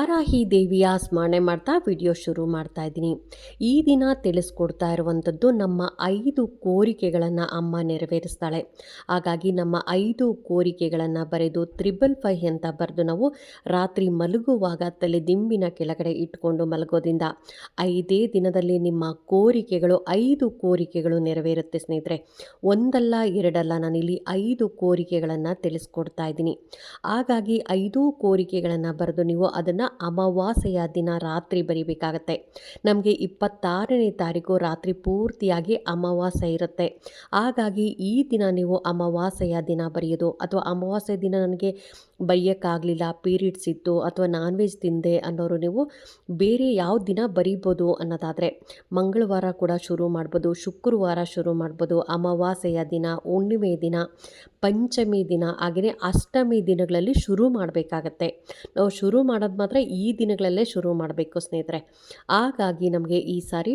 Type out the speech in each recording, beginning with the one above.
ಅರಾಹಿ ದೇವಿಯ ಸ್ಮರಣೆ ಮಾಡ್ತಾ ವಿಡಿಯೋ ಶುರು ಮಾಡ್ತಾ ಇದ್ದೀನಿ. ಈ ದಿನ ತಿಳಿಸ್ಕೊಡ್ತಾ ಇರುವಂಥದ್ದು ನಮ್ಮ ಐದು ಕೋರಿಕೆಗಳನ್ನು ಅಮ್ಮ ನೆರವೇರಿಸ್ತಾಳೆ. ಹಾಗಾಗಿ ನಮ್ಮ ಐದು ಕೋರಿಕೆಗಳನ್ನು ಬರೆದು ತ್ರಿಬಲ್ ಫೈ ಅಂತ ಬರೆದು ನಾವು ರಾತ್ರಿ ಮಲಗುವಾಗ ತಲೆ ದಿಂಬಿನ ಕೆಳಗಡೆ ಇಟ್ಕೊಂಡು ಮಲಗೋದ್ರಿಂದ ಐದೇ ದಿನದಲ್ಲಿ ನಿಮ್ಮ ಕೋರಿಕೆಗಳು, ಐದು ಕೋರಿಕೆಗಳು ನೆರವೇರುತ್ತೆ ಸ್ನೇಹಿತರೆ. ಒಂದಲ್ಲ ಎರಡಲ್ಲ ನಾನಿಲ್ಲಿ ಐದು ಕೋರಿಕೆಗಳನ್ನು ತಿಳಿಸ್ಕೊಡ್ತಾ ಇದ್ದೀನಿ. ಹಾಗಾಗಿ ಐದು ಕೋರಿಕೆಗಳನ್ನು ಬರೆದು ನೀವು ಅದನ್ನು ಅಮಾವಾಸ್ಯೆಯ ದಿನ ರಾತ್ರಿ ಬರಿಬೇಕಾಗತ್ತೆ. ನಮಗೆ ಇಪ್ಪತ್ತಾರನೇ ತಾರೀಕು ರಾತ್ರಿ ಪೂರ್ತಿಯಾಗಿ ಅಮಾವಾಸ್ಯೆ ಇರುತ್ತೆ. ಹಾಗಾಗಿ ಈ ದಿನ ನೀವು ಅಮಾವಾಸ್ಯೆಯ ದಿನ ಬರೆಯೋದು ಅಥವಾ ಅಮಾವಾಸ್ಯೆ ದಿನ ನನಗೆ ಬರೆಯೋಕ್ಕಾಗಲಿಲ್ಲ, ಪೀರಿಯಡ್ಸ್ ಇತ್ತು ಅಥವಾ ನಾನ್ ವೆಜ್ ತಿಂದೆ ಅನ್ನೋರು ನೀವು ಬೇರೆ ಯಾವ ದಿನ ಬರೀಬೋದು ಅನ್ನೋದಾದರೆ ಮಂಗಳವಾರ ಕೂಡ ಶುರು ಮಾಡ್ಬೋದು, ಶುಕ್ರವಾರ ಶುರು ಮಾಡ್ಬೋದು, ಅಮಾವಾಸ್ಯೆಯ ದಿನ, ಹುಣ್ಣಿಮೆ ದಿನ, ಪಂಚಮಿ ದಿನ ಹಾಗೆಯೇ ಅಷ್ಟಮಿ ದಿನಗಳಲ್ಲಿ ಶುರು ಮಾಡಬೇಕಾಗತ್ತೆ. ನಾವು ಶುರು ಮಾಡೋದು ಮಾತ್ರ ಈ ದಿನಗಳಲ್ಲೇ ಶುರು ಮಾಡಬೇಕು ಸ್ನೇಹಿತರೆ. ಹಾಗಾಗಿ ನಮಗೆ ಈ ಸಾರಿ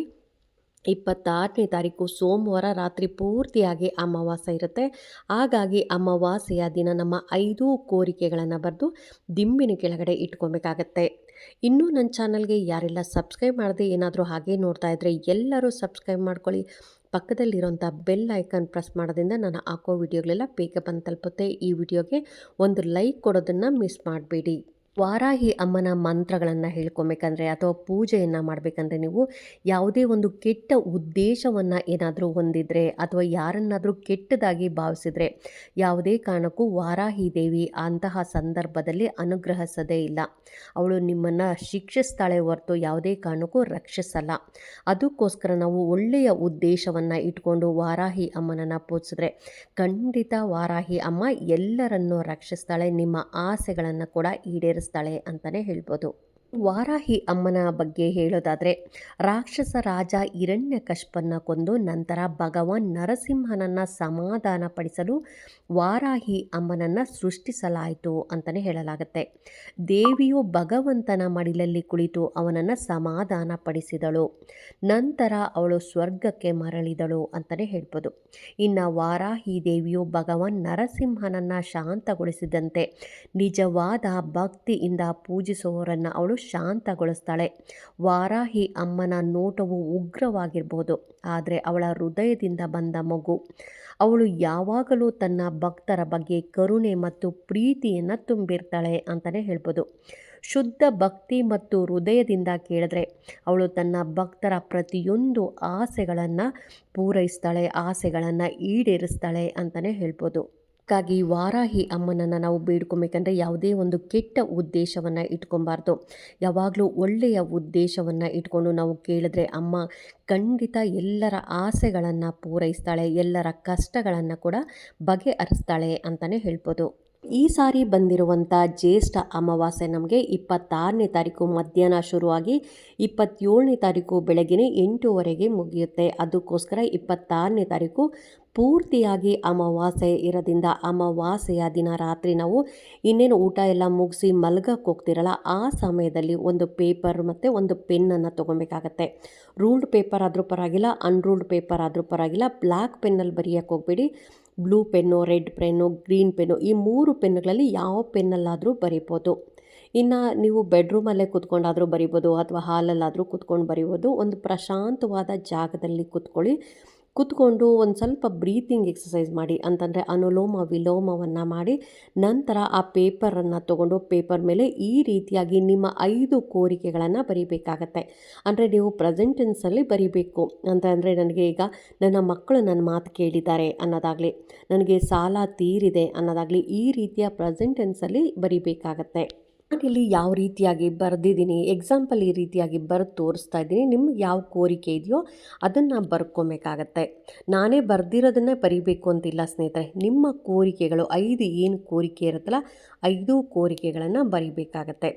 ಇಪ್ಪತ್ತಾರನೇ ತಾರೀಕು ಸೋಮವಾರ ರಾತ್ರಿ ಪೂರ್ತಿಯಾಗಿ ಅಮಾವಾಸ್ಯ ಇರುತ್ತೆ. ಹಾಗಾಗಿ ಅಮಾವಾಸ್ಯೆಯ ದಿನ ನಮ್ಮ ಐದು ಕೋರಿಕೆಗಳನ್ನು ಬರೆದು ದಿಂಬಿನ ಕೆಳಗಡೆ ಇಟ್ಕೊಬೇಕಾಗತ್ತೆ. ಇನ್ನೂ ನನ್ನ ಚಾನಲ್ಗೆ ಯಾರೆಲ್ಲ ಸಬ್ಸ್ಕ್ರೈಬ್ ಮಾಡದೆ ಏನಾದರೂ ಹಾಗೆ ನೋಡ್ತಾ ಇದ್ದರೆ ಎಲ್ಲರೂ ಸಬ್ಸ್ಕ್ರೈಬ್ ಮಾಡ್ಕೊಳ್ಳಿ. ಪಕ್ಕದಲ್ಲಿರೋಂಥ ಬೆಲ್ ಐಕನ್ ಪ್ರೆಸ್ ಮಾಡೋದ್ರಿಂದ ನಾನು ಹಾಕೋ ವಿಡಿಯೋಗಳೆಲ್ಲ ಬೇಗ ಬಂದು ತಲುಪುತ್ತೆ. ಈ ವಿಡಿಯೋಗೆ ಒಂದು ಲೈಕ್ ಕೊಡೋದನ್ನು ಮಿಸ್ ಮಾಡಬೇಡಿ. ವಾರಾಹಿ ಅಮ್ಮನ ಮಂತ್ರಗಳನ್ನು ಹೇಳ್ಕೊಬೇಕಂದ್ರೆ ಅಥವಾ ಪೂಜೆಯನ್ನು ಮಾಡಬೇಕಂದ್ರೆ ನೀವು ಯಾವುದೇ ಒಂದು ಕೆಟ್ಟ ಉದ್ದೇಶವನ್ನು ಏನಾದರೂ ಹೊಂದಿದರೆ ಅಥವಾ ಯಾರನ್ನಾದರೂ ಕೆಟ್ಟದಾಗಿ ಭಾವಿಸಿದರೆ ಯಾವುದೇ ಕಾರಣಕ್ಕೂ ವಾರಾಹಿ ದೇವಿ ಅಂತಹ ಸಂದರ್ಭದಲ್ಲಿ ಅನುಗ್ರಹಿಸದೇ ಇಲ್ಲ. ಅವಳು ನಿಮ್ಮನ್ನು ಶಿಕ್ಷಿಸ್ತಾಳೆ ಹೊರತು ಯಾವುದೇ ಕಾರಣಕ್ಕೂ ರಕ್ಷಿಸಲ್ಲ. ಅದಕ್ಕೋಸ್ಕರ ನಾವು ಒಳ್ಳೆಯ ಉದ್ದೇಶವನ್ನು ಇಟ್ಕೊಂಡು ವಾರಾಹಿ ಅಮ್ಮನನ್ನು ಪೂಜಿಸಿದ್ರೆ ಖಂಡಿತ ವಾರಾಹಿ ಅಮ್ಮ ಎಲ್ಲರನ್ನೂ ರಕ್ಷಿಸ್ತಾಳೆ. ನಿಮ್ಮ ಆಸೆಗಳನ್ನು ಕೂಡ ಈಡೇರಿಸ್ತಾಳೆ. ಅಂತಲೇ ಹೇಳ್ಬೋದು. ವಾರಾಹಿ ಅಮ್ಮನ ಬಗ್ಗೆ ಹೇಳೋದಾದರೆ, ರಾಕ್ಷಸ ರಾಜ ಹಿರಣ್ಯಕಶ್ಪನ್ನ ಕೊಂದು ನಂತರ ಭಗವಾನ್ ನರಸಿಂಹನನ್ನು ಸಮಾಧಾನಪಡಿಸಲು ವಾರಾಹಿ ಅಮ್ಮನನ್ನು ಸೃಷ್ಟಿಸಲಾಯಿತು ಅಂತಲೇ ಹೇಳಲಾಗುತ್ತೆ. ದೇವಿಯು ಭಗವಂತನ ಮಡಿಲಲ್ಲಿ ಕುಳಿತು ಅವನನ್ನು ಸಮಾಧಾನಪಡಿಸಿದಳು. ನಂತರ ಅವಳು ಸ್ವರ್ಗಕ್ಕೆ ಮರಳಿದಳು ಅಂತಲೇ ಹೇಳ್ಬೋದು. ಇನ್ನು ವಾರಾಹಿ ದೇವಿಯು ಭಗವಾನ್ ನರಸಿಂಹನನ್ನು ಶಾಂತಗೊಳಿಸಿದಂತೆ ನಿಜವಾದ ಭಕ್ತಿಯಿಂದ ಪೂಜಿಸುವವರನ್ನು ಅವಳು ಶಾಂತಗೊಳಿಸ್ತಾಳೆ. ವಾರಾಹಿ ಅಮ್ಮನ ನೋಟವು ಉಗ್ರವಾಗಿರ್ಬೋದು, ಆದರೆ ಅವಳ ಹೃದಯದಿಂದ ಬಂದ ಮಗು. ಅವಳು ಯಾವಾಗಲೂ ತನ್ನ ಭಕ್ತರ ಬಗ್ಗೆ ಕರುಣೆ ಮತ್ತು ಪ್ರೀತಿಯನ್ನು ತುಂಬಿರ್ತಾಳೆ ಅಂತಲೇ ಹೇಳ್ಬೋದು. ಶುದ್ಧ ಭಕ್ತಿ ಮತ್ತು ಹೃದಯದಿಂದ ಕೇಳಿದ್ರೆ ಅವಳು ತನ್ನ ಭಕ್ತರ ಪ್ರತಿಯೊಂದು ಆಸೆಗಳನ್ನು ಪೂರೈಸ್ತಾಳೆ, ಆಸೆಗಳನ್ನು ಈಡೇರಿಸ್ತಾಳೆ ಅಂತಲೇ ಹೇಳ್ಬೋದು. ಹಾಗಾಗಿ ವಾರಾಹಿ ಅಮ್ಮನನ್ನು ನಾವು ಬೇಡ್ಕೊಬೇಕಂದ್ರೆ ಯಾವುದೇ ಒಂದು ಕೆಟ್ಟ ಉದ್ದೇಶವನ್ನು ಇಟ್ಕೊಬಾರ್ದು. ಯಾವಾಗಲೂ ಒಳ್ಳೆಯ ಉದ್ದೇಶವನ್ನು ಇಟ್ಕೊಂಡು ನಾವು ಕೇಳಿದ್ರೆ ಅಮ್ಮ ಖಂಡಿತ ಎಲ್ಲರ ಆಸೆಗಳನ್ನು ಪೂರೈಸ್ತಾಳೆ, ಎಲ್ಲರ ಕಷ್ಟಗಳನ್ನು ಕೂಡ ಬಗೆಹರಿಸ್ತಾಳೆ ಅಂತಲೇ ಹೇಳ್ಬೋದು. ಈ ಸಾರಿ ಬಂದಿರುವಂಥ ಜ್ಯೇಷ್ಠ ಅಮಾವಾಸ್ಯೆ ನಮಗೆ ಇಪ್ಪತ್ತಾರನೇ ತಾರೀಕು ಮಧ್ಯಾಹ್ನ ಶುರುವಾಗಿ ಇಪ್ಪತ್ತೇಳನೇ ತಾರೀಕು ಬೆಳಗ್ಗೆ ಎಂಟೂವರೆಗೆ ಮುಗಿಯುತ್ತೆ. ಅದಕ್ಕೋಸ್ಕರ ಇಪ್ಪತ್ತಾರನೇ ತಾರೀಕು ಪೂರ್ತಿಯಾಗಿ ಅಮಾವಾಸ್ಯೆ ಇರೋದ್ರಿಂದ ಅಮಾವಾಸ್ಯೆಯ ದಿನ ರಾತ್ರಿ ನಾವು ಇನ್ನೇನು ಊಟ ಎಲ್ಲ ಮುಗಿಸಿ ಮಲ್ಗಕ್ಕೆ ಹೋಗ್ತಿರಲ್ಲ, ಆ ಸಮಯದಲ್ಲಿ ಒಂದು ಪೇಪರ್ ಮತ್ತು ಒಂದು ಪೆನ್ನನ್ನು ತೊಗೊಬೇಕಾಗತ್ತೆ. ರೂಲ್ಡ್ ಪೇಪರ್ ಆದರೂ ಪರವಾಗಿಲ್ಲ, ಅನ್ರೂಲ್ಡ್ ಪೇಪರ್ ಆದರೂ ಪರವಾಗಿಲ್ಲ, ಬ್ಲ್ಯಾಕ್ ಪೆನ್ನಲ್ಲಿ ಬರೆಯೋಕ್ಕೆ ಹೋಗ್ಬೇಡಿ. Blue pen, red pen, green pen ಈ ಮೂರು ಪೆನ್ನುಗಳಲ್ಲಿ ಯಾವ ಪೆನ್ನಲ್ಲಾದರೂ ಬರಿಬೋದು. ಇನ್ನು ನೀವು ಬೆಡ್ರೂಮಲ್ಲೇ ಕೂತ್ಕೊಂಡಾದರೂ ಬರಿಬೋದು ಅಥವಾ ಹಾಲಲ್ಲಾದರೂ ಕೂತ್ಕೊಂಡು ಬರಿಬೋದು. ಒಂದು ಪ್ರಶಾಂತವಾದ ಜಾಗದಲ್ಲಿ ಕೂತ್ಕೊಳ್ಳಿ. ಕೂತ್ಕೊಂಡು ಒಂದು ಸ್ವಲ್ಪ ಬ್ರೀತಿಂಗ್ ಎಕ್ಸಸೈಸ್ ಮಾಡಿ, ಅಂತಂದರೆ ಅನುಲೋಮ ವಿಲೋಮವನ್ನು ಮಾಡಿ, ನಂತರ ಆ ಪೇಪರನ್ನು ತಗೊಂಡು ಪೇಪರ್ ಮೇಲೆ ಈ ರೀತಿಯಾಗಿ ನಿಮ್ಮ ಐದು ಕೋರಿಕೆಗಳನ್ನು ಬರೀಬೇಕಾಗತ್ತೆ. ಅಂದರೆ ನೀವು ಪ್ರೆಸೆಂಟೆನ್ಸಲ್ಲಿ ಬರೀಬೇಕು. ಅಂತ ಅಂದರೆ ನನಗೆ ಈಗ ನನ್ನ ಮಕ್ಕಳು ನನ್ನ ಮಾತು ಕೇಳಿದ್ದಾರೆ ಅನ್ನೋದಾಗಲಿ, ನನಗೆ ಸಾಲ ತೀರಿದೆ ಅನ್ನೋದಾಗಲಿ ಈ ರೀತಿಯ ಪ್ರೆಸೆಂಟೆನ್ಸಲ್ಲಿ ಬರೀಬೇಕಾಗತ್ತೆ. ನಾನಿಲ್ಲಿ ಯಾವ ರೀತಿಯಾಗಿ ಬರೆದಿದ್ದೀನಿ ಎಕ್ಸಾಂಪಲ್ ಈ ರೀತಿಯಾಗಿ ಬರೆದು ತೋರಿಸ್ತಾ ಇದ್ದೀನಿ, ನಿಮ್ಗೆ ಯಾವ ಕೋರಿಕೆ ಇದೆಯೋ ಅದನ್ನು ಬರ್ಕೊಬೇಕಾಗತ್ತೆ. ನಾನೇ ಬರೆದಿರೋದನ್ನೇ ಬರಿಬೇಕು ಅಂತಿಲ್ಲ ಸ್ನೇಹಿತರೆ. ನಿಮ್ಮ ಕೋರಿಕೆಗಳು, ಐದು ಏನು ಕೋರಿಕೆ ಇರುತ್ತಲ್ಲ, ಐದು ಕೋರಿಕೆಗಳನ್ನು ಬರಿಬೇಕಾಗತ್ತೆ.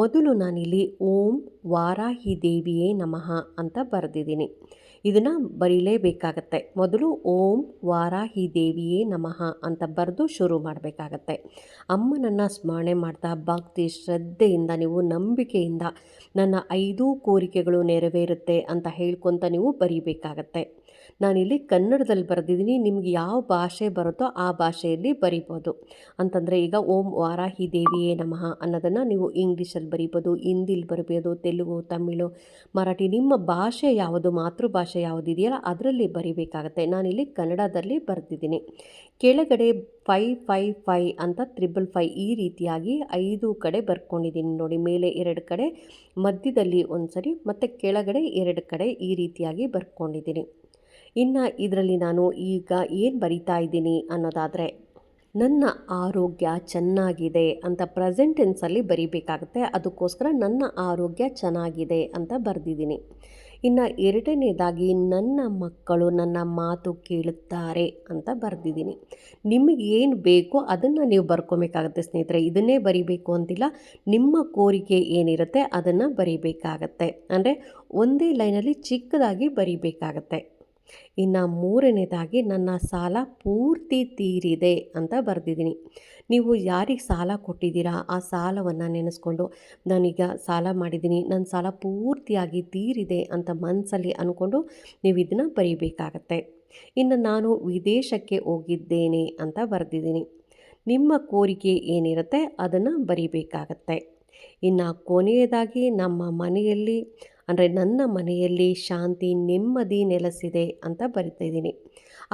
ಮೊದಲು ನಾನಿಲ್ಲಿ ಓಂ ವಾರಾಹಿ ದೇವಿಯೇ ನಮಃ ಅಂತ ಬರೆದಿದ್ದೀನಿ. ಇದನ್ನು ಬರೀಲೇಬೇಕಾಗತ್ತೆ. ಮೊದಲು ಓಂ ವಾರಾಹಿ ದೇವಿಯೇ ನಮಃ ಅಂತ ಬರೆದು ಶುರು ಮಾಡಬೇಕಾಗತ್ತೆ. ಅಮ್ಮನನ್ನು ಸ್ಮರಣೆ ಮಾಡ್ತಾ ಭಕ್ತಿ ಶ್ರದ್ಧೆಯಿಂದ ನೀವು ನಂಬಿಕೆಯಿಂದ ನನ್ನ ಐದೂ ಕೋರಿಕೆಗಳು ನೆರವೇರುತ್ತೆ ಅಂತ ಹೇಳ್ಕೊತ ನೀವು ಬರೀಬೇಕಾಗತ್ತೆ. ನಾನಿಲ್ಲಿ ಕನ್ನಡದಲ್ಲಿ ಬರೆದಿದ್ದೀನಿ, ನಿಮ್ಗೆ ಯಾವ ಭಾಷೆ ಬರುತ್ತೋ ಆ ಭಾಷೆಯಲ್ಲಿ ಬರಿಬೋದು. ಅಂತಂದರೆ ಈಗ ಓಂ ವಾರಾಹಿ ದೇವಿಯೇ ನಮಃ ಅನ್ನೋದನ್ನು ನೀವು ಇಂಗ್ಲೀಷಲ್ಲಿ ಬರಿಬೋದು, ಹಿಂದಿಲಿ ಬರಿಬೋದು, ತೆಲುಗು, ತಮಿಳು, ಮರಾಠಿ, ನಿಮ್ಮ ಭಾಷೆ ಯಾವುದು, ಮಾತೃಭಾಷೆ ಯಾವುದಿದೆಯಲ್ಲ ಅದರಲ್ಲಿ ಬರಿಬೇಕಾಗತ್ತೆ. ನಾನಿಲ್ಲಿ ಕನ್ನಡದಲ್ಲಿ ಬರೆದಿದ್ದೀನಿ. ಕೆಳಗಡೆ ಫೈ ಫೈ ಫೈ ಅಂತ ತ್ರಿಬಲ್ ಫೈ ಈ ರೀತಿಯಾಗಿ ಐದು ಕಡೆ ಬರ್ಕೊಂಡಿದ್ದೀನಿ ನೋಡಿ. ಮೇಲೆ ಎರಡು ಕಡೆ, ಮಧ್ಯದಲ್ಲಿ ಒಂದು ಸರಿ ಮತ್ತು ಕೆಳಗಡೆ ಎರಡು ಕಡೆ ಈ ರೀತಿಯಾಗಿ ಬರ್ಕೊಂಡಿದ್ದೀನಿ. ಇನ್ನು ಇದರಲ್ಲಿ ನಾನು ಈಗ ಏನು ಬರಿತಾ ಇದ್ದೀನಿ ಅನ್ನೋದಾದರೆ, ನನ್ನ ಆರೋಗ್ಯ ಚೆನ್ನಾಗಿದೆ ಅಂತ ಪ್ರೆಸೆಂಟ್ ಟೆನ್ಸಲ್ಲಿ ಬರಿಬೇಕಾಗುತ್ತೆ. ಅದಕ್ಕೋಸ್ಕರ ನನ್ನ ಆರೋಗ್ಯ ಚೆನ್ನಾಗಿದೆ ಅಂತ ಬರೆದಿದ್ದೀನಿ. ಇನ್ನು ಎರಡನೇದಾಗಿ ನನ್ನ ಮಕ್ಕಳು ನನ್ನ ಮಾತು ಕೇಳುತ್ತಾರೆ ಅಂತ ಬರೆದಿದ್ದೀನಿ. ನಿಮಗೆ ಏನು ಬೇಕೋ ಅದನ್ನು ನೀವು ಬರ್ಕೊಬೇಕಾಗತ್ತೆ ಸ್ನೇಹಿತರೆ. ಇದನ್ನೇ ಬರಿಬೇಕು ಅಂತಿಲ್ಲ, ನಿಮ್ಮ ಕೋರಿಕೆ ಏನಿರುತ್ತೆ ಅದನ್ನು ಬರಿಬೇಕಾಗತ್ತೆ. ಅಂದರೆ ಒಂದೇ ಲೈನಲ್ಲಿ ಚಿಕ್ಕದಾಗಿ ಬರಿಬೇಕಾಗತ್ತೆ. ಇನ್ನು ಮೂರನೇದಾಗಿ ನನ್ನ ಸಾಲ ಪೂರ್ತಿ ತೀರಿದೆ ಅಂತ ಬರೆದಿದ್ದೀನಿ. ನೀವು ಯಾರಿಗೆ ಸಾಲ ಕೊಟ್ಟಿದ್ದೀರಾ? ಆ ಸಾಲವನ್ನು ನೆನೆಸ್ಕೊಂಡು ನಾನೀಗ ಸಾಲ ಮಾಡಿದ್ದೀನಿ. ನನ್ನ ಸಾಲ ಪೂರ್ತಿಯಾಗಿ ತೀರಿದೆ ಅಂತ ಮನಸ್ಸಲ್ಲಿ ಅಂದ್ಕೊಂಡು ನೀವು ಇದನ್ನು ಬರೀಬೇಕಾಗತ್ತೆ. ಇನ್ನು ನಾನು ವಿದೇಶಕ್ಕೆ ಹೋಗಿದ್ದೇನೆ ಅಂತ ಬರೆದಿದ್ದೀನಿ. ನಿಮ್ಮ ಕೋರಿಕೆ ಏನಿರುತ್ತೆ ಅದನ್ನು ಬರೀಬೇಕಾಗತ್ತೆ. ಇನ್ನು ಕೊನೆಯದಾಗಿ ನಮ್ಮ ಮನೆಯಲ್ಲಿ ಅಂದರೆ ನನ್ನ ಮನೆಯಲ್ಲಿ ಶಾಂತಿ, ನೆಮ್ಮದಿ ನೆಲೆಸಿದೆ ಅಂತ ಬರಿತಾಯಿದ್ದೀನಿ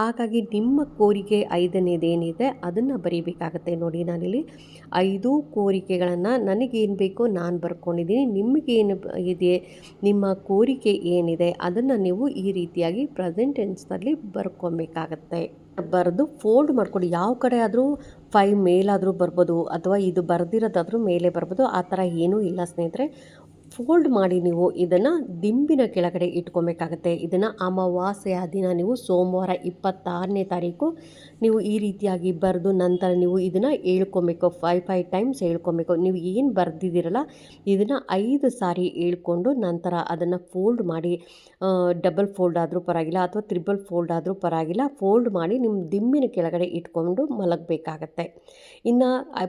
ಹಾಗಾಗಿ ನಿಮ್ಮ ಕೋರಿಕೆ ಐದನೇದೇನಿದೆ ಅದನ್ನು ಬರೀಬೇಕಾಗತ್ತೆ ನೋಡಿ ನಾನಿಲ್ಲಿ. ಐದು ಕೋರಿಕೆಗಳನ್ನು ನನಗೇನು ಬೇಕೋ ನಾನು ಬರ್ಕೊಂಡಿದ್ದೀನಿ. ನಿಮಗೇನು ಇದೆ, ನಿಮ್ಮ ಕೋರಿಕೆ ಏನಿದೆ ಅದನ್ನು ನೀವು ಈ ರೀತಿಯಾಗಿ ಪ್ರೆಸೆಂಟ್ ಟೆನ್ಸ್ನಲ್ಲಿ ಬರ್ಕೊಬೇಕಾಗತ್ತೆ. ಬರೆದು ಫೋಲ್ಡ್ ಮಾಡ್ಕೊಂಡು ಯಾವ ಕಡೆ ಆದರೂ ಫೈವ್ ಮೇಲಾದರೂ ಬರ್ಬೋದು ಅಥವಾ ಇದು ಬರೆದಿರೋದಾದ್ರೂ ಮೇಲೆ ಬರ್ಬೋದು, ಆ ಥರ ಏನೂ ಇಲ್ಲ ಸ್ನೇಹಿತರೆ. ಫೋಲ್ಡ್ ಮಾಡಿ ನೀವು ಇದನ್ನು ದಿಂಬಿನ ಕೆಳಗಡೆ ಇಟ್ಕೊಬೇಕಾಗತ್ತೆ. ಇದನ್ನು ಅಮಾವಾಸ್ಯೆಯ ದಿನ ನೀವು ಸೋಮವಾರ ಇಪ್ಪತ್ತಾರನೇ ತಾರೀಕು ನೀವು ಈ ರೀತಿಯಾಗಿ ಬರೆದು ನಂತರ ನೀವು ಇದನ್ನು ಹೇಳ್ಕೊಬೇಕು. ಫೈವ್ ಫೈವ್ ಟೈಮ್ಸ್ ಹೇಳ್ಕೊಬೇಕು. ನೀವು ಏನು ಬರೆದಿದ್ದೀರಲ್ಲ, ಇದನ್ನು ಐದು ಸಾರಿ ಹೇಳ್ಕೊಂಡು ನಂತರ ಅದನ್ನು ಫೋಲ್ಡ್ ಮಾಡಿ ಡಬಲ್ ಫೋಲ್ಡ್ ಆದರೂ ಪರವಾಗಿಲ್ಲ ಅಥವಾ ತ್ರಿಬಲ್ ಫೋಲ್ಡ್ ಆದರೂ ಪರವಾಗಿಲ್ಲ ಫೋಲ್ಡ್ ಮಾಡಿ ನಿಮ್ಮ ದಿಂಬಿನ ಕೆಳಗಡೆ ಇಟ್ಕೊಂಡು ಮಲಗಬೇಕಾಗತ್ತೆ. ಇನ್ನು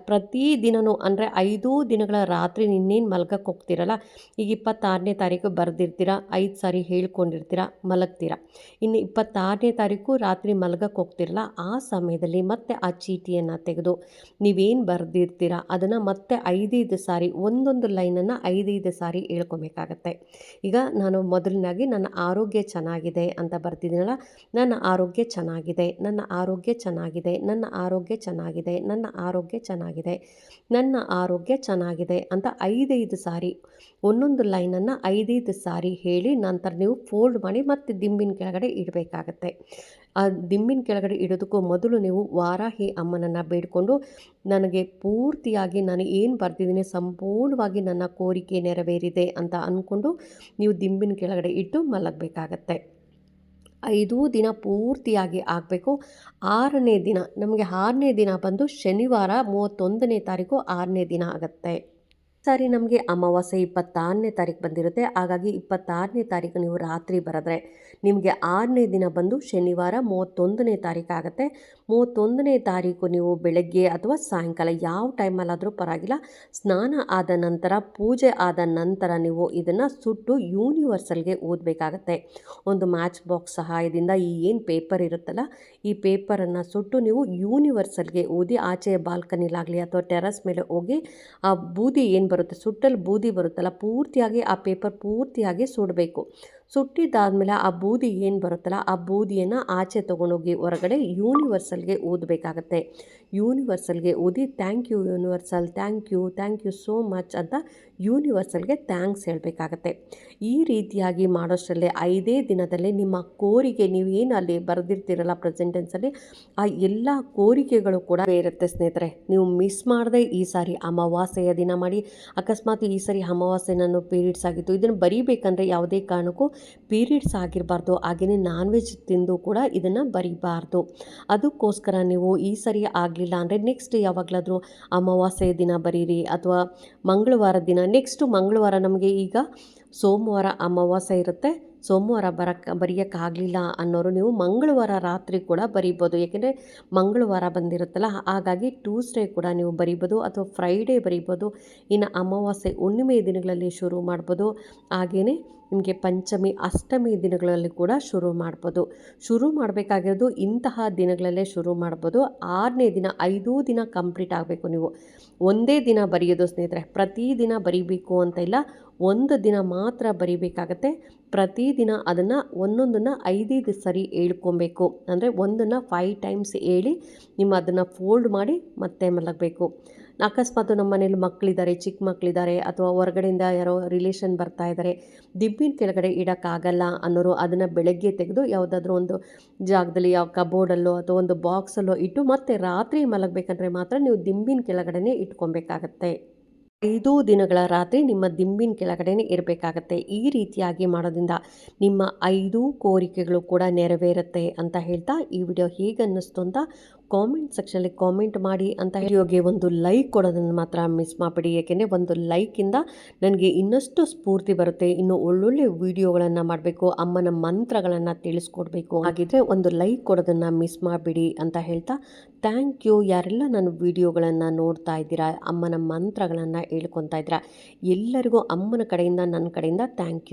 ಪ್ರತಿ ದಿನವೂ ಅಂದರೆ ಐದು ದಿನಗಳ ರಾತ್ರಿ ನಿನ್ನೇನು ಮಲಗಕ್ಕೆ ಹೋಗ್ತಿರಲ್ಲ ಈಗ ಇಪ್ಪತ್ತಾರನೇ ತಾರೀಕು ಬರೆದಿರ್ತೀರ? ಐದು ಸಾರಿ ಹೇಳ್ಕೊಂಡಿರ್ತೀರ? ಮಲಗ್ತೀರ? ಇನ್ನು ಇಪ್ಪತ್ತಾರನೇ ತಾರೀಕು ರಾತ್ರಿ ಮಲಗಕ್ಕೆ ಹೋಗ್ತಿರಲ್ಲ, ಆ ಸಮಯದಲ್ಲಿ ಮತ್ತೆ ಆ ಚೀಟಿಯನ್ನು ತೆಗೆದು ನೀವೇನು ಬರೆದಿರ್ತೀರ? ಅದನ್ನು ಮತ್ತೆ ಐದೈದು ಸಾರಿ, ಒಂದೊಂದು ಲೈನನ್ನು ಐದೈದು ಸಾರಿ ಹೇಳ್ಕೊಬೇಕಾಗತ್ತೆ. ಈಗ ನಾನು ಮೊದಲನಾಗಿ ನನ್ನ ಆರೋಗ್ಯ ಚೆನ್ನಾಗಿದೆ ಅಂತ ಬರ್ತಿದ್ದೀನಲ್ಲ ನನ್ನ ಆರೋಗ್ಯ ಚೆನ್ನಾಗಿದೆ, ನನ್ನ ಆರೋಗ್ಯ ಚೆನ್ನಾಗಿದೆ, ನನ್ನ ಆರೋಗ್ಯ ಚೆನ್ನಾಗಿದೆ, ನನ್ನ ಆರೋಗ್ಯ ಚೆನ್ನಾಗಿದೆ, ನನ್ನ ಆರೋಗ್ಯ ಚೆನ್ನಾಗಿದೆ ಅಂತ ಐದೈದು ಸಾರಿ ಒಂದೊಂದು ಲೈನನ್ನು ಐದೈದು ಸಾರಿ ಹೇಳಿ ನಂತರ ನೀವು ಫೋಲ್ಡ್ ಮಾಡಿ ಮತ್ತೆ ದಿಂಬಿನ ಕೆಳಗಡೆ ಇಡಬೇಕಾಗತ್ತೆ. ಆ ದಿಂಬಿನ ಕೆಳಗಡೆ ಇಡೋದಕ್ಕೂ ಮೊದಲು ನೀವು ವಾರಾಹಿ ಅಮ್ಮನನ್ನು ಬೇಡಿಕೊಂಡು ನನಗೆ ಪೂರ್ತಿಯಾಗಿ ನಾನು ಏನು ಬರ್ತಿದ್ದೀನಿ ಸಂಪೂರ್ಣವಾಗಿ ನನ್ನ ಕೋರಿಕೆ ನೆರವೇರಿದೆ ಅಂತ ಅಂದ್ಕೊಂಡು ನೀವು ದಿಂಬಿನ ಕೆಳಗಡೆ ಇಟ್ಟು ಮಲಗಬೇಕಾಗತ್ತೆ. ಐದು ದಿನ ಪೂರ್ತಿಯಾಗಿ ಆಗಬೇಕು. ಆರನೇ ದಿನ, ನಮಗೆ ಆರನೇ ದಿನ ಬಂದು ಶನಿವಾರ ಮೂವತ್ತೊಂದನೇ ತಾರೀಕು ಆರನೇ ದಿನ ಆಗುತ್ತೆ. ಸಾರಿ ನಮಗೆ ಅಮಾವಾಸ್ಯೆ ಇಪ್ಪತ್ತಾರನೇ ತಾರೀಕು ಬಂದಿರುತ್ತೆ. ಹಾಗಾಗಿ ಇಪ್ಪತ್ತಾರನೇ ತಾರೀಕು ನೀವು ರಾತ್ರಿ ಬರೆದ್ರೆ ನಿಮಗೆ ಆರನೇ ದಿನ ಬಂದು ಶನಿವಾರ ಮೂವತ್ತೊಂದನೇ ತಾರೀಕು ಆಗುತ್ತೆ. ಮೂವತ್ತೊಂದನೇ ತಾರೀಕು ನೀವು ಬೆಳಗ್ಗೆ ಅಥವಾ ಸಾಯಂಕಾಲ ಯಾವ ಟೈಮಲ್ಲಾದರೂ ಪರವಾಗಿಲ್ಲ. ಸ್ನಾನ ಆದ ನಂತರ, ಪೂಜೆ ಆದ ನಂತರ ನೀವು ಇದನ್ನು ಸುಟ್ಟು ಯೂನಿವರ್ಸಲ್ಗೆ ಓದಬೇಕಾಗತ್ತೆ. ಒಂದು ಮ್ಯಾಚ್ ಬಾಕ್ಸ್ ಸಹಾಯದಿಂದ ಈ ಏನು ಪೇಪರ್ ಇರುತ್ತಲ್ಲ, ಈ ಪೇಪರನ್ನು ಸುಟ್ಟು ನೀವು ಯೂನಿವರ್ಸಲ್ಗೆ ಓದಿ ಆಚೆ ಬಾಲ್ಕನಿಲಾಗಲಿ ಅಥವಾ ಟೆರಸ್ ಮೇಲೆ ಹೋಗಿ ಆ ಬೂದಿ ಏನು ಬರುತ್ತೆ ಸುಟ್ಟಲ್ಲಿ ಬೂದಿ ಬರುತ್ತಲ್ಲ ಪೂರ್ತಿಯಾಗಿ ಆ ಪೇಪರ್ ಪೂರ್ತಿಯಾಗಿ ಸುಡಬೇಕು. ಸುಟ್ಟಿದ್ದಾದಮೇಲೆ ಆ ಬೂದಿ ಏನು ಬರುತ್ತಲ್ಲ, ಆ ಬೂದಿಯನ್ನು ಆಚೆ ತೊಗೊಂಡೋಗಿ ಹೊರಗಡೆ ಯೂನಿವರ್ಸಲ್ಗೆ ಓದಬೇಕಾಗತ್ತೆ ಯೂನಿವರ್ಸಲ್ಗೆ ಊದಿ, thank you universal, thank you thank you so much ಅಂತ ಯೂನಿವರ್ಸಲ್ಗೆ ಥ್ಯಾಂಕ್ಸ್ ಹೇಳಬೇಕಾಗತ್ತೆ. ಈ ರೀತಿಯಾಗಿ ಮಾಡೋಷ್ಟರಲ್ಲೇ ಐದೇ ದಿನದಲ್ಲಿ ನಿಮ್ಮ ಕೋರಿಕೆ, ನೀವು ಏನು ಅಲ್ಲಿ ಬರೆದಿರ್ತೀರಲ್ಲ ಪ್ರೆಸೆಂಟೆನ್ಸಲ್ಲಿ, ಆ ಎಲ್ಲ ಕೋರಿಕೆಗಳು ಕೂಡ ಇರುತ್ತೆ ಸ್ನೇಹಿತರೆ. ನೀವು ಮಿಸ್ ಮಾಡದೆ ಈ ಸಾರಿ ಅಮಾವಾಸ್ಯೆಯ ದಿನ ಮಾಡಿ. ಅಕಸ್ಮಾತ್ ಈ ಸಾರಿ ಅಮಾವಾಸ್ಯೆ ನಾನು ಪೀರಿಯಡ್ಸ್ ಆಗಿತ್ತು. ಇದನ್ನು ಬರೀಬೇಕಂದ್ರೆ ಯಾವುದೇ ಕಾರಣಕ್ಕೂ ಪೀರಿಯಡ್ಸ್ ಆಗಿರಬಾರ್ದು ಹಾಗೆಯೇ ನಾನ್ ವೆಜ್ ತಿಂದು ಕೂಡ ಇದನ್ನು ಬರೀಬಾರ್ದು. ಅದಕ್ಕೋಸ್ಕರ ನೀವು ಈ ಸರಿ ಆಗಲಿಲ್ಲ ಅಂದರೆ ನೆಕ್ಸ್ಟ್ ಯಾವಾಗಲಾದರೂ ಅಮಾವಾಸ್ಯೆಯ ದಿನ ಬರೀರಿ ಅಥವಾ ಮಂಗಳವಾರ ದಿನ ನೆಕ್ಸ್ಟು ಮಂಗಳವಾರ ನಮಗೆ ಈಗ ಸೋಮವಾರ ಅಮಾವಾಸ್ಯೆ ಇರುತ್ತೆ. ಸೋಮವಾರ ಬರಕ್ಕೆ ಬರೆಯೋಕ್ಕಾಗಲಿಲ್ಲ ಅನ್ನೋರು ನೀವು ಮಂಗಳವಾರ ರಾತ್ರಿ ಕೂಡ ಬರಿಬೋದು. ಏಕೆಂದರೆ ಮಂಗಳವಾರ ಬಂದಿರುತ್ತಲ್ಲ, ಹಾಗಾಗಿ ಟ್ಯೂಸ್ಡೇ ಕೂಡ ನೀವು ಬರಿಬೋದು ಅಥವಾ ಫ್ರೈಡೇ ಬರಿಬೋದು. ಇನ್ನು ಅಮಾವಾಸ್ಯೆ ಹುಣ್ಣಿಮೆ ದಿನಗಳಲ್ಲಿ ಶುರು ಮಾಡ್ಬೋದು. ಹಾಗೆಯೇ ನಿಮಗೆ ಪಂಚಮಿ, ಅಷ್ಟಮಿ ದಿನಗಳಲ್ಲಿ ಕೂಡ ಶುರು ಮಾಡ್ಬೋದು. ಶುರು ಮಾಡಬೇಕಾಗಿರೋದು ಇಂತಹ ದಿನಗಳಲ್ಲೇ ಶುರು ಮಾಡ್ಬೋದು. ಆರನೇ ದಿನ, ಐದೂ ದಿನ ಕಂಪ್ಲೀಟ್ ಆಗಬೇಕು ನೀವು. ಒಂದೇ ದಿನ ಬರೆಯೋದು ಸ್ನೇಹಿತರೆ ಪ್ರತಿದಿನ ಬರೀಬೇಕು ಅಂತ ಇಲ್ಲ, ಒಂದು ದಿನ ಮಾತ್ರ ಬರಿಬೇಕಾಗತ್ತೆ. ಪ್ರತಿದಿನ ಅದನ್ನು ಒಂದೊಂದನ್ನು ಐದೈದು ಸರಿ ಹೇಳ್ಕೊಬೇಕು. ಅಂದರೆ ಒಂದನ್ನು ಫೈವ್ ಟೈಮ್ಸ್ ಹೇಳಿ ನಿಮ್ಮ ಅದನ್ನು ಫೋಲ್ಡ್ ಮಾಡಿ ಮತ್ತೆ ಮಲಗಬೇಕು. ಅಕಸ್ಮಾತ್ ನಮ್ಮ ಮನೇಲಿ ಮಕ್ಕಳಿದ್ದಾರೆ ಚಿಕ್ಕ ಮಕ್ಕಳಿದ್ದಾರೆ ಅಥವಾ ಹೊರಗಡೆಯಿಂದ ಯಾರೋ ರಿಲೇಷನ್ ಬರ್ತಾ ಇದ್ದಾರೆ, ದಿಬ್ಬಿನ ಕೆಳಗಡೆ ಇಡೋಕ್ಕಾಗಲ್ಲ ಅನ್ನೋರು ಅದನ್ನು ಬೆಳಗ್ಗೆ ತೆಗೆದು ಯಾವುದಾದ್ರೂ ಒಂದು ಜಾಗದಲ್ಲಿ, ಯಾವ ಕಬೋರ್ಡಲ್ಲೋ ಅಥವಾ ಒಂದು ಬಾಕ್ಸಲ್ಲೋ ಇಟ್ಟು ಮತ್ತೆ ರಾತ್ರಿ ಮಲಗಬೇಕಂದ್ರೆ ಮಾತ್ರ ನೀವು ದಿಂಬಿನ ಕೆಳಗಡೆನೇ ಇಟ್ಕೊಬೇಕಾಗತ್ತೆ. ಐದು ದಿನಗಳ ರಾತ್ರಿ ನಿಮ್ಮ ದಿಂಬಿನ ಕೆಳಗಡೆನೆ ಇರಬೇಕಾಗತ್ತೆ. ಈ ರೀತಿಯಾಗಿ ಮಾಡೋದ್ರಿಂದ ನಿಮ್ಮ ಐದು ಕೋರಿಕೆಗಳು ಕೂಡ ನೆರವೇರುತ್ತೆ ಅಂತ ಹೇಳ್ತಾ ಈ ವಿಡಿಯೋ ಹೇಗೆ ಅನ್ನಿಸ್ತು ಅಂತ ಕಾಮೆಂಟ್ ಸೆಕ್ಷನಲ್ಲಿ ಕಾಮೆಂಟ್ ಮಾಡಿ ಅಂತ ವಿಡಿಯೋಗೆ ಒಂದು ಲೈಕ್ ಕೊಡೋದನ್ನು ಮಾತ್ರ ಮಿಸ್ ಮಾಡಿಬಿಡಿ. ಏಕೆಂದರೆ ಒಂದು ಲೈಕಿಂದ ನನಗೆ ಇನ್ನಷ್ಟು ಸ್ಫೂರ್ತಿ ಬರುತ್ತೆ. ಇನ್ನು ಒಳ್ಳೊಳ್ಳೆ ವಿಡಿಯೋಗಳನ್ನು ಮಾಡಬೇಕು, ಅಮ್ಮನ ಮಂತ್ರಗಳನ್ನು ತಿಳಿಸ್ಕೊಡ್ಬೇಕು. ಹಾಗಿದ್ರೆ ಒಂದು ಲೈಕ್ ಕೊಡೋದನ್ನು ಮಿಸ್ ಮಾಡಿಬಿಡಿ ಅಂತ ಹೇಳ್ತಾ ಥ್ಯಾಂಕ್ ಯು ಯಾರೆಲ್ಲ ನನ್ನ ವಿಡಿಯೋಗಳನ್ನು ನೋಡ್ತಾ ಇದ್ದೀರಾ, ಅಮ್ಮನ ಮಂತ್ರಗಳನ್ನು ಹೇಳ್ಕೊತಾ ಇದ್ದೀರಾ, ಎಲ್ಲರಿಗೂ ಅಮ್ಮನ ಕಡೆಯಿಂದ, ನನ್ನ ಕಡೆಯಿಂದ ಥ್ಯಾಂಕ್ ಯು